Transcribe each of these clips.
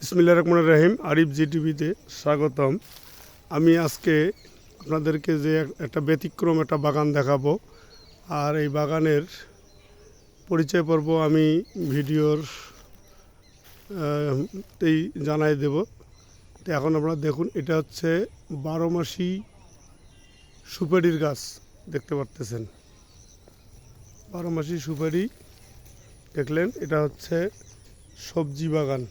বিসমিল্লা রহমান রাহিম। আরিফ জি টিভিতে স্বাগতম। আমি আজকে আপনাদেরকে যে এক- একটা ব্যতিক্রম একটা বাগান দেখাবো। আর এই বাগানের পরিচয় পর্ব আমি ভিডিওর তেই জানাই দেব। তো এখন আপনারা দেখুন, এটা হচ্ছে বারো মাসি সুপারির গাছ, দেখতে পারতেছেন। বারো মাসি সুপারি, দেখলেন, এটা হচ্ছে সবজি বাগান।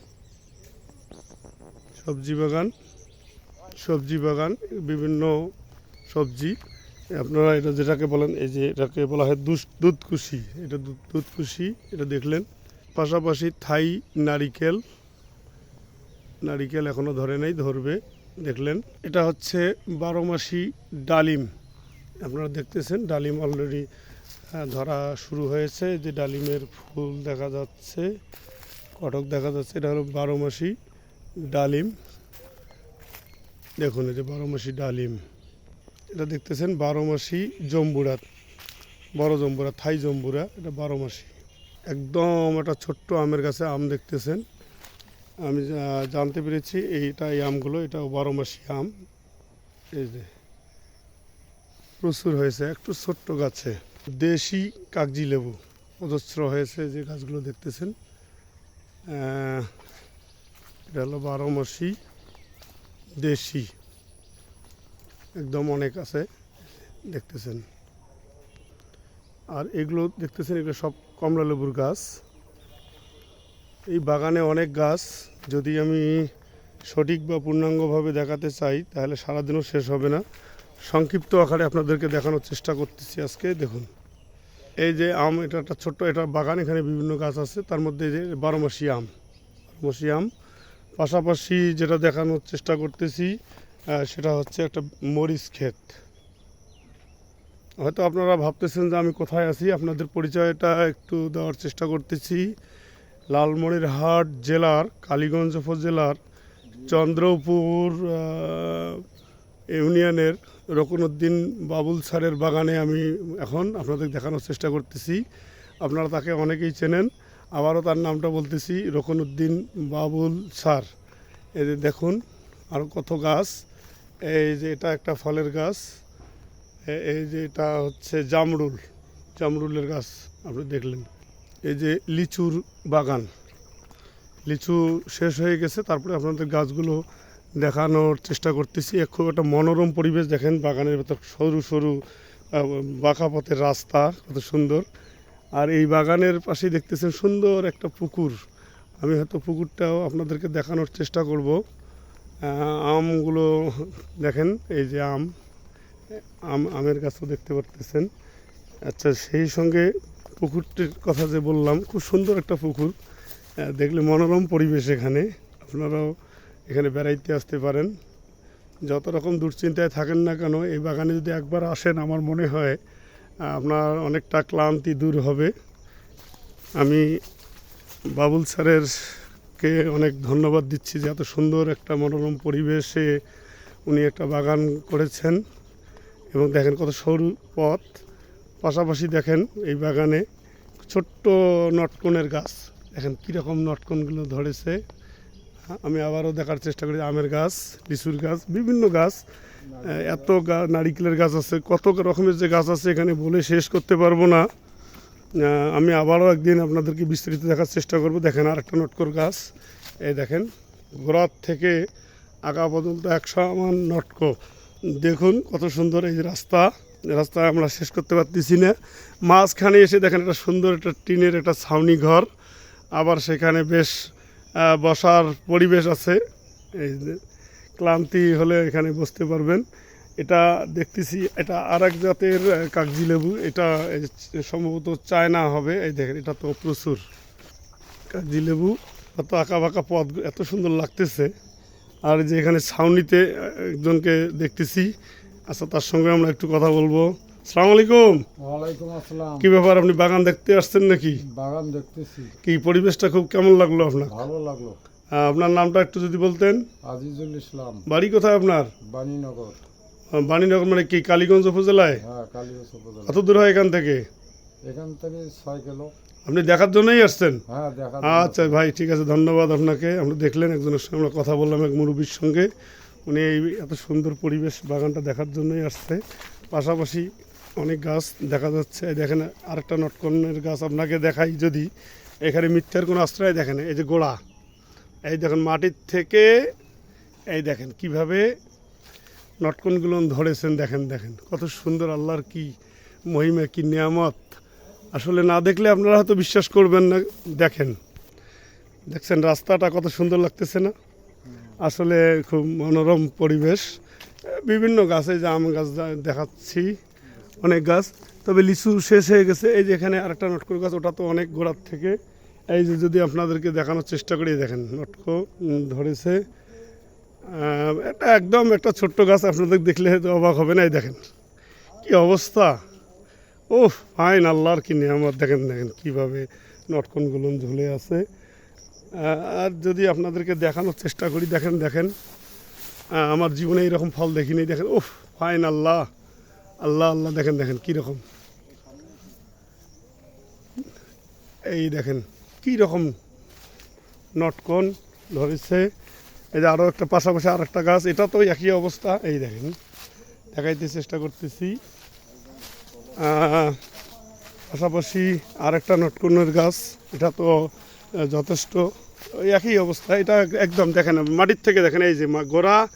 সবজি বাগান সবজি বাগান, বিভিন্ন সবজি। আপনারা এটা যেটাকে বলেন, এই যে এটাকে বলা হয় দুধ দুধকুশি এটা দুধ দুধকুশি এটা দেখলেন। পাশাপাশি থাই নারিকেল নারিকেল এখনও ধরে নাই, ধরবে, দেখলেন। এটা হচ্ছে বারো মাসি ডালিম। আপনারা দেখতেছেন, ডালিম অলরেডি ধরা শুরু হয়েছে। যে ডালিমের ফুল দেখা যাচ্ছে, কটক দেখা যাচ্ছে, এটা হলো বারো মাসি ডালিম। দেখুন, এই যে বারো মাসি ডালিম। এটা দেখতেছেন, বারো মাসি জম্বুরা, বড় জম্বুরা, থাই জম্বুরা, এটা বারো মাসি। একদম একটা ছোট্ট আমের গাছে আম দেখতেছেন। আমি জানতে পেরেছি, এইটা এই আমগুলো এটা বারো মাসি আম। এই যে, প্রচুর হয়েছে, একটু ছোট্ট গাছে। দেশি কাগজি লেবু, অজস্র হয়েছে যে গাছগুলো দেখতেছেন। এটা হলো বারো মাসি, দেশি। একদম অনেক আছে, দেখতেছেন। আর এগুলো দেখতেছেন, এগুলো সব কমলা লেবুর গাছ। এই বাগানে অনেক গাছ, যদি আমি সঠিক বা পূর্ণাঙ্গভাবে দেখাতে চাই, তাহলে সারাদিনও শেষ হবে না। সংক্ষিপ্ত আকারে আপনাদেরকে দেখানোর চেষ্টা করতেছি আজকে, দেখুন। এই যে আম, এটা একটা ছোট্ট, এটা বাগান, এখানে বিভিন্ন গাছ আছে। তার মধ্যে যে বারো মাসি আম। বারো মাসি আম পাশাপাশি যেটা দেখানোর চেষ্টা করতেছি সেটা হচ্ছে একটা মরিচ ক্ষেত। হয়তো আপনারা ভাবতেছেন যে আমি কোথায় আছি, আপনাদের পরিচয়টা একটু দেওয়ার চেষ্টা করতেছি। লালমনিরহাট জেলার, কালীগঞ্জ উপজেলার, চন্দ্রপুর ইউনিয়নের রকুনউদ্দিন বাবুল স্যারের বাগানে আমি এখন আপনাদের দেখানোর চেষ্টা করতেছি। আপনারা তাকে অনেকেই চেনেন। আবারও তার নামটা বলতেছি রকুনউদ্দিন বাবুল স্যার। এই যে দেখুন, আর কত গাছ। এই যে এটা একটা ফলের গাছ। এই যে এটা হচ্ছে জামরুল। জামরুলের গাছ আপনি দেখলেন। এই যে লিচুর বাগান। লিচু শেষ হয়ে গেছে, তারপরে আপনাদের গাছগুলো দেখানোর চেষ্টা করতেছি। খুব একটা মনোরম পরিবেশ দেখেন, বাগানের ভেতর সরু সরু বাঁকা পথের রাস্তা, কত সুন্দর। আর এই বাগানের পাশেই দেখতেছেন সুন্দর একটা পুকুর। আমি হয়তো পুকুরটাও আপনাদেরকে দেখানোর চেষ্টা করব। আমগুলো দেখেন, এই যে আম আম, আমের গাছও দেখতে পারতেছেন। আচ্ছা সেই সঙ্গে পুকুরটির কথা যে বললাম, খুব সুন্দর একটা পুকুর। দেখলে মনোরম পরিবেশ এখানে। আপনারাও এখানে বেড়াইতে আসতে পারেন। যত রকম দুশ্চিন্তায় থাকেন না কেন, এই বাগানে যদি একবার আসেন, আমার মনে হয় আপনার অনেকটা ক্লান্তি দূর হবে। আমি বাবুল স্যারের কে অনেক ধন্যবাদ দিচ্ছি যে এত সুন্দর একটা মনোরম পরিবেশে উনি একটা বাগান করেছেন। এবং দেখেন কত সরু পথ। পাশাপাশি দেখেন এই বাগানে ছোট্ট নটকনের গাছ। দেখেন কীরকম নটকনগুলো ধরেছে। আমি আবারও দেখার চেষ্টা করি, আমের গাছ, লিচুর গাছ, বিভিন্ন গাছ। এত গা নারিকেলের গাছ আছে, কত রকমের যে গাছ আছে এখানে বলে শেষ করতে পারব না। আমি আবারও একদিন আপনাদেরকে বিস্তারিত দেখার চেষ্টা করব। দেখেন আর একটা নটকর গাছ। এই দেখেন গোড়ার থেকে আগা পর্যন্ত একশো আমার নটক। দেখুন কত সুন্দর এই রাস্তা। রাস্তা আমরা শেষ করতে পারতেছি না। মাঝখানে এসে দেখেন একটা সুন্দর একটা টিনের একটা ছাউনি ঘর। আবার সেখানে বেশ বসার পরিবেশ আছে। এই ক্লান্তি হলে এখানে বসতে পারবেন। এটা দেখতেছি এটা আর এক জাতের কাগজি লেবু। এটা সম্ভবত চায়না হবে। এই দেখেন এটা তো প্রচুর কাগজি লেবু। এত আঁকা বাঁকা পথ এত সুন্দর লাগতেছে। আর যে এখানে ছাউনিতে একজনকে দেখতেছি। আচ্ছা তার সঙ্গে আমরা একটু কথা বলব। সালাম আলাইকুম। ওয়ালাইকুম আসসালাম। কি ব্যাপার আপনি বাগান দেখতে আসছেন নাকি? বাগান দেখতেছি। কি পরিবেশটা খুব কেমন লাগল আপনার? ভালো লাগল। আপনার নামটা একটু যদি বলতেন। আজিজুল ইসলাম। বাড়ি কোথায় আপনার? বাণীনগর। বাণীনগর মানে কি কালীগঞ্জ উপজেলায়? হ্যাঁ কালীগঞ্জ উপজেলা কত দূর হয় এখান থেকে? এখান থেকে ছয় কিলো। আপনি দেখার জন্যই আসছেন? হ্যাঁ আচ্ছা ভাই ঠিক আছে ধন্যবাদ আপনাকে। আমরা দেখলেন একজনের সঙ্গে আমরা কথা বললাম এক মুরব্বীর সঙ্গে। উনি এই এত সুন্দর পরিবেশ বাগানটা দেখার জন্যই আসছে। পাশাপাশি অনেক গাছ দেখা যাচ্ছে। দেখেন আরেকটা নটকনের গাছ আপনাকে দেখাই যদি। এখানে মিথ্যার কোনো আশ্রয় দেখেন এই যে গোড়া। এই দেখেন মাটির থেকে এই দেখেন কীভাবে নটকনগুলো ধরেছেন, দেখেন দেখেন। কত সুন্দর আল্লাহর কি মহিমা, কি নিয়ামত। আসলে না দেখলে আপনারা হয়তো বিশ্বাস করবেন না, দেখেন। দেখছেন, রাস্তাটা কত সুন্দর লাগতেছে না? আসলে খুব মনোরম পরিবেশ। বিভিন্ন গাছে যে আম গাছ দেখাচ্ছি, অনেক গাছ। তবে লিচু শেষ হয়ে গেছে। এই যে এখানে আরেকটা নটকর গাছ, ওটা তো অনেক গোড়ার থেকে। এই যে যদি আপনাদেরকে দেখানোর চেষ্টা করি দেখেন, নটকো ধরেছে। এটা একদম একটা ছোট্ট গাছ, আপনাদের দেখলে হয়তো অবাক হবে না, এই দেখেন। কি অবস্থা? ও ফাইন, আল্লাহর কি নিয়ামত। দেখেন দেখেন কীভাবে নটকনগুলো ঝুলে আছে। আর যদি আপনাদেরকে দেখানোর চেষ্টা করি, দেখেন দেখেন। আমার জীবনে এইরকম ফল দেখিনি, দেখেন। ওহ ফাইন, আল্লাহ। আল্লাহ আল্লাহ, দেখেন দেখেন কীরকম। এই দেখেন কী রকম নটকন ধরেছে। এই যে আরও একটা পাশাপাশি আর একটা গাছ, এটা তো একই অবস্থা। এই দেখেন, দেখাইতে চেষ্টা করতেছি। পাশাপাশি আর একটা নটকনের গাছ, এটা তো যথেষ্ট। একই অবস্থা, এটা একদম দেখেন, মাটির থেকে দেখেন, এই যে গোড়া,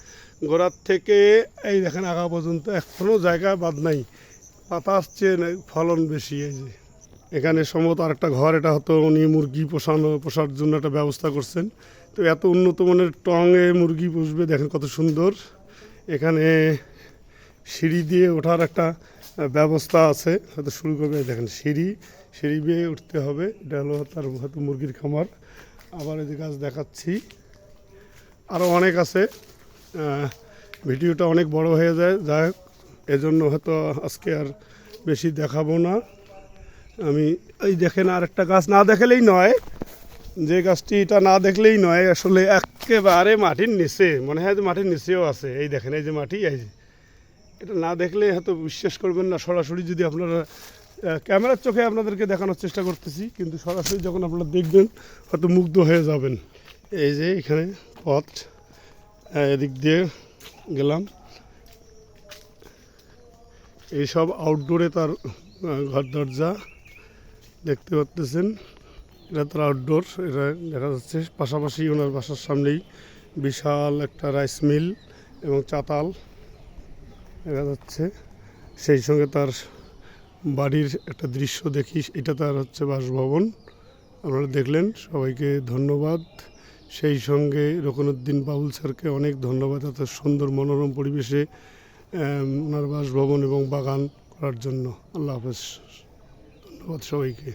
গোড়ার থেকে, এই দেখেন, আগা পর্যন্ত এখনও জায়গা বাদ নাই। চেয়ে না- ফলন বেশি, এই যে। এখানে সম্ভবত আরেকটা ঘর, এটা হয়তো উনি মুরগি পোষানো, পোষার জন্য একটা ব্যবস্থা করছেন। তো এত উন্নত মানের টঙে মুরগি পুষবে, দেখেন কত সুন্দর। এখানে সিঁড়ি দিয়ে ওঠার একটা ব্যবস্থা আছে। হয়তো শুরু করবে, দেখেন সিঁড়ি সিঁড়ি বেয়ে উঠতে হবে। এটা হলো তার হয়তো মুরগির খামার। আবার যে গাছ দেখাচ্ছি। আরও অনেক আছে। ভিডিওটা অনেক বড় হয়ে যায়। যাই হোক, এজন্য হয়তো আজকে আর বেশি দেখাবো না। আমি, এই দেখেন আর একটা গাছ না দেখালেই নয়। যে গাছটি এটা না দেখলেই নয়, আসলে একেবারে মাটির নিচে, মনে হয় যে মাটির নিচেও আছে। এই দেখেন, এই যে মাটি, এই যে। এটা না দেখলে হয়তো বিশ্বাস করবেন না, সরাসরি যদি আপনারা ক্যামেরার চোখে আপনাদেরকে দেখানোর চেষ্টা করতেছি, কিন্তু সরাসরি যখন আপনারা দেখবেন, হয়তো মুগ্ধ হয়ে যাবেন। এই যে এখানে পথ এদিক দিয়ে গেলাম। এইসব আউটডোরে তার ঘর দরজা। দেখতে পাচ্তেছেন এটা তার আউটডোর এটা দেখা যাচ্ছে পাশাপাশি ওনার বাসার সামনেই বিশাল একটা রাইস মিল এবং চাতাল দেখা যাচ্ছে। সেই সঙ্গে তার বাড়ির একটা দৃশ্য দেখি, এটা তার হচ্ছে বাসভবন। আপনারা দেখলেন, সবাইকে ধন্যবাদ। সেই সঙ্গে রকনুদ্দিন বাবুল স্যারকে অনেক ধন্যবাদ, এত সুন্দর মনোরম পরিবেশে ওনার বাসভবন এবং বাগান করার জন্য। আল্লাহ হাফেজ। ধন্যবাদ সবাইকে